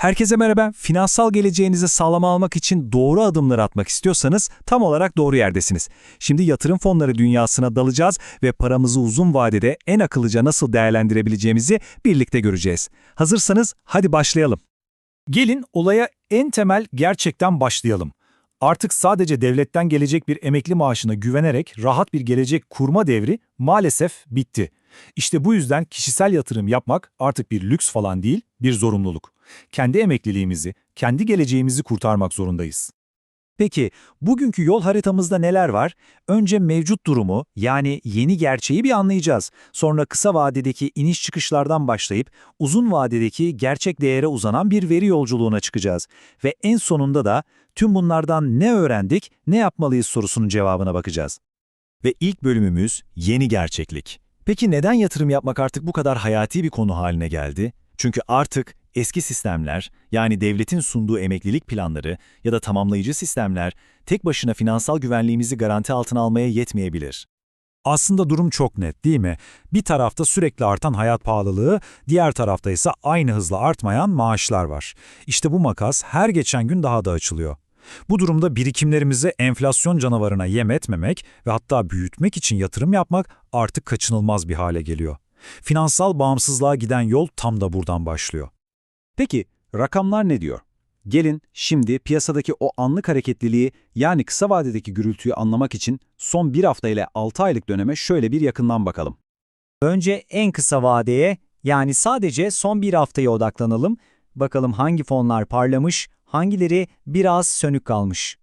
Herkese merhaba. Finansal geleceğinizi sağlama almak için doğru adımlar atmak istiyorsanız tam olarak doğru yerdesiniz. Şimdi yatırım fonları dünyasına dalacağız ve paramızı uzun vadede en akıllıca nasıl değerlendirebileceğimizi birlikte göreceğiz. Hazırsanız hadi başlayalım. Gelin olaya en temel gerçekten başlayalım. Artık sadece devletten gelecek bir emekli maaşına güvenerek rahat bir gelecek kurma devri maalesef bitti. İşte bu yüzden kişisel yatırım yapmak artık bir lüks falan değil, bir zorunluluk. Kendi emekliliğimizi, kendi geleceğimizi kurtarmak zorundayız. Peki bugünkü yol haritamızda neler var? Önce mevcut durumu yani yeni gerçeği bir anlayacağız. Sonra kısa vadedeki iniş çıkışlardan başlayıp uzun vadedeki gerçek değere uzanan bir veri yolculuğuna çıkacağız. Ve en sonunda da tüm bunlardan ne öğrendik, ne yapmalıyız sorusunun cevabına bakacağız. Ve ilk bölümümüz yeni gerçeklik. Peki neden yatırım yapmak artık bu kadar hayati bir konu haline geldi? Çünkü artık eski sistemler, yani devletin sunduğu emeklilik planları ya da tamamlayıcı sistemler tek başına finansal güvenliğimizi garanti altına almaya yetmeyebilir. Aslında durum çok net değil mi? Bir tarafta sürekli artan hayat pahalılığı, diğer tarafta ise aynı hızla artmayan maaşlar var. İşte bu makas her geçen gün daha da açılıyor. Bu durumda birikimlerimizi enflasyon canavarına yem etmemek ve hatta büyütmek için yatırım yapmak artık kaçınılmaz bir hale geliyor. Finansal bağımsızlığa giden yol tam da buradan başlıyor. Peki rakamlar ne diyor? Gelin şimdi piyasadaki o anlık hareketliliği yani kısa vadedeki gürültüyü anlamak için son bir hafta ile 6 aylık döneme şöyle bir yakından bakalım. Önce en kısa vadeye yani sadece son bir haftaya odaklanalım. Bakalım hangi fonlar parlamış, hangileri biraz sönük kalmış.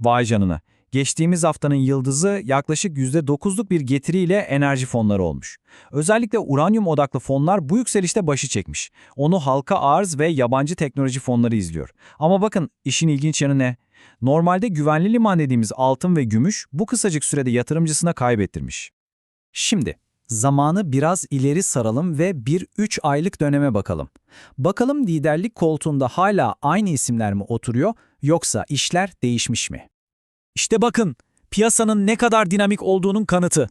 Vay canına. Geçtiğimiz haftanın yıldızı yaklaşık %9'luk bir getiriyle enerji fonları olmuş. Özellikle uranyum odaklı fonlar bu yükselişte başı çekmiş. Onu halka arz ve yabancı teknoloji fonları izliyor. Ama bakın işin ilginç yanı ne? Normalde güvenli liman dediğimiz altın ve gümüş bu kısacık sürede yatırımcısına kaybettirmiş. Şimdi zamanı biraz ileri saralım ve 1-3 aylık döneme bakalım. Bakalım liderlik koltuğunda hala aynı isimler mi oturuyor yoksa işler değişmiş mi? İşte bakın, piyasanın ne kadar dinamik olduğunun kanıtı.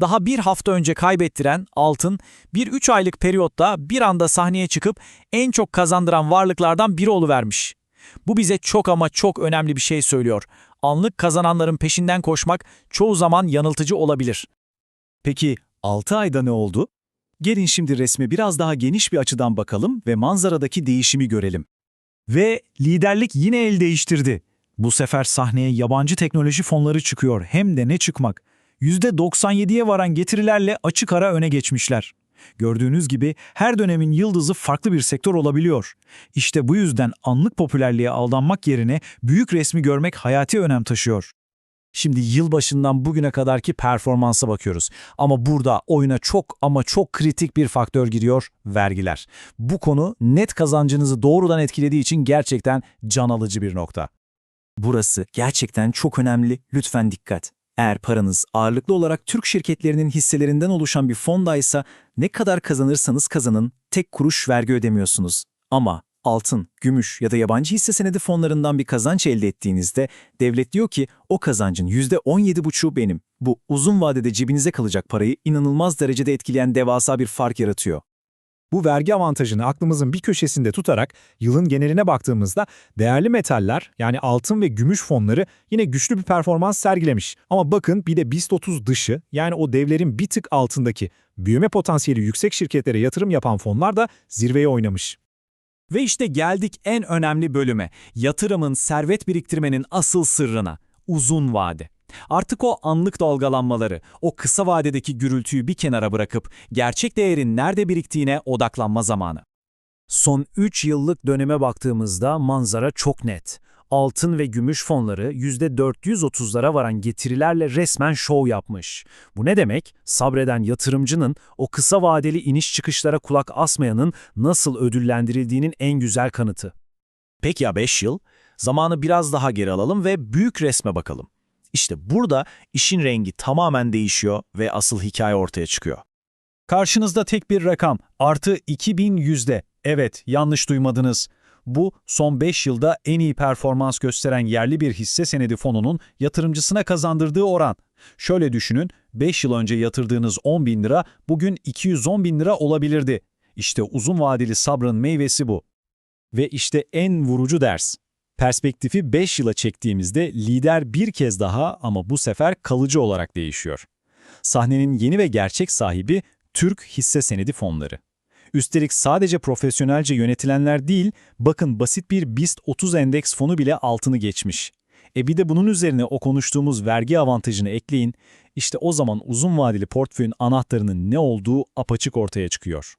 Daha bir hafta önce kaybettiren altın, bir üç aylık periyotta bir anda sahneye çıkıp en çok kazandıran varlıklardan biri oluvermiş. Bu bize çok ama çok önemli bir şey söylüyor. Anlık kazananların peşinden koşmak çoğu zaman yanıltıcı olabilir. Peki 6 ayda ne oldu? Gelin şimdi resme biraz daha geniş bir açıdan bakalım ve manzaradaki değişimi görelim. Ve liderlik yine el değiştirdi. Bu sefer sahneye yabancı teknoloji fonları çıkıyor hem de ne çıkmak. %97'ye varan getirilerle açık ara öne geçmişler. Gördüğünüz gibi her dönemin yıldızı farklı bir sektör olabiliyor. İşte bu yüzden anlık popülerliğe aldanmak yerine büyük resmi görmek hayati önem taşıyor. Şimdi yılbaşından bugüne kadarki performansa bakıyoruz. Ama burada oyuna çok ama çok kritik bir faktör giriyor, vergiler. Bu konu net kazancınızı doğrudan etkilediği için gerçekten can alıcı bir nokta. Burası gerçekten çok önemli, lütfen dikkat. Eğer paranız ağırlıklı olarak Türk şirketlerinin hisselerinden oluşan bir fondaysa ne kadar kazanırsanız kazanın tek kuruş vergi ödemiyorsunuz. Ama altın, gümüş ya da yabancı hisse senedi fonlarından bir kazanç elde ettiğinizde devlet diyor ki o kazancın %17,5'u benim. Bu uzun vadede cebinize kalacak parayı inanılmaz derecede etkileyen devasa bir fark yaratıyor. Bu vergi avantajını aklımızın bir köşesinde tutarak yılın geneline baktığımızda değerli metaller yani altın ve gümüş fonları yine güçlü bir performans sergilemiş. Ama bakın bir de BIST 30 dışı yani o devlerin bir tık altındaki büyüme potansiyeli yüksek şirketlere yatırım yapan fonlar da zirveye oynamış. Ve işte geldik en önemli bölüme. Yatırımın, servet biriktirmenin asıl sırrına. Uzun vade. Artık o anlık dalgalanmaları, o kısa vadedeki gürültüyü bir kenara bırakıp gerçek değerin nerede biriktiğine odaklanma zamanı. Son 3 yıllık döneme baktığımızda manzara çok net. Altın ve gümüş fonları %430'lara varan getirilerle resmen şov yapmış. Bu ne demek? Sabreden yatırımcının, o kısa vadeli iniş çıkışlara kulak asmayanın nasıl ödüllendirildiğinin en güzel kanıtı. Peki ya 5 yıl? Zamanı biraz daha geri alalım ve büyük resme bakalım. İşte burada işin rengi tamamen değişiyor ve asıl hikaye ortaya çıkıyor. Karşınızda tek bir rakam artı 2000 yüzde. Evet yanlış duymadınız. Bu son 5 yılda en iyi performans gösteren yerli bir hisse senedi fonunun yatırımcısına kazandırdığı oran. Şöyle düşünün 5 yıl önce yatırdığınız 10 bin lira bugün 210 bin lira olabilirdi. İşte uzun vadeli sabrın meyvesi bu. Ve işte en vurucu ders. Perspektifi 5 yıla çektiğimizde lider bir kez daha ama bu sefer kalıcı olarak değişiyor. Sahnenin yeni ve gerçek sahibi Türk hisse senedi fonları. Üstelik sadece profesyonelce yönetilenler değil, bakın basit bir BIST 30 endeks fonu bile altını geçmiş. E bir de bunun üzerine o konuştuğumuz vergi avantajını ekleyin, işte o zaman uzun vadeli portföyün anahtarının ne olduğu apaçık ortaya çıkıyor.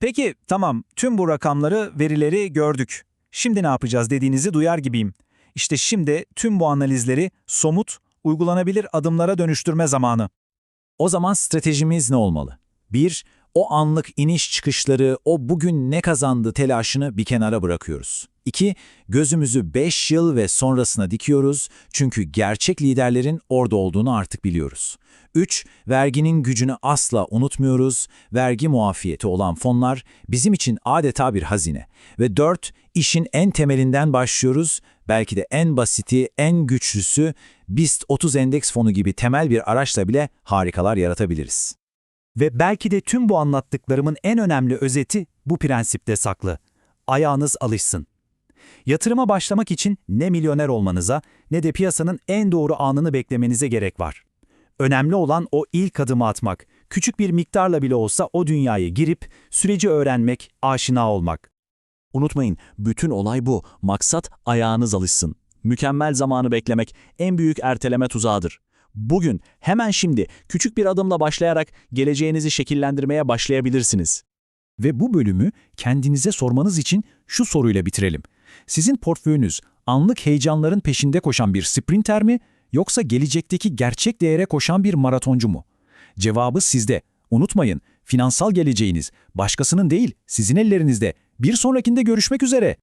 Peki tamam tüm bu rakamları, verileri gördük. Şimdi ne yapacağız dediğinizi duyar gibiyim. İşte şimdi tüm bu analizleri somut, uygulanabilir adımlara dönüştürme zamanı. O zaman stratejimiz ne olmalı? 1. O anlık iniş çıkışları, o bugün ne kazandı telaşını bir kenara bırakıyoruz. 2. Gözümüzü 5 yıl ve sonrasına dikiyoruz çünkü gerçek liderlerin orada olduğunu artık biliyoruz. 3. Verginin gücünü asla unutmuyoruz. Vergi muafiyeti olan fonlar bizim için adeta bir hazine. Ve 4. işin en temelinden başlıyoruz. Belki de en basiti, en güçlüsü BIST 30 endeks fonu gibi temel bir araçla bile harikalar yaratabiliriz. Ve belki de tüm bu anlattıklarımın en önemli özeti bu prensipte saklı. Ayağınız alışsın. Yatırıma başlamak için ne milyoner olmanıza ne de piyasanın en doğru anını beklemenize gerek var. Önemli olan o ilk adımı atmak, küçük bir miktarla bile olsa o dünyaya girip süreci öğrenmek, aşina olmak. Unutmayın, bütün olay bu. Maksat ayağınız alışsın. Mükemmel zamanı beklemek en büyük erteleme tuzağıdır. Bugün, hemen şimdi küçük bir adımla başlayarak geleceğinizi şekillendirmeye başlayabilirsiniz. Ve bu bölümü kendinize sormanız için şu soruyla bitirelim. Sizin portföyünüz anlık heyecanların peşinde koşan bir sprinter mi yoksa gelecekteki gerçek değere koşan bir maratoncu mu? Cevabı sizde. Unutmayın, finansal geleceğiniz başkasının değil, sizin ellerinizde. Bir sonrakinde görüşmek üzere.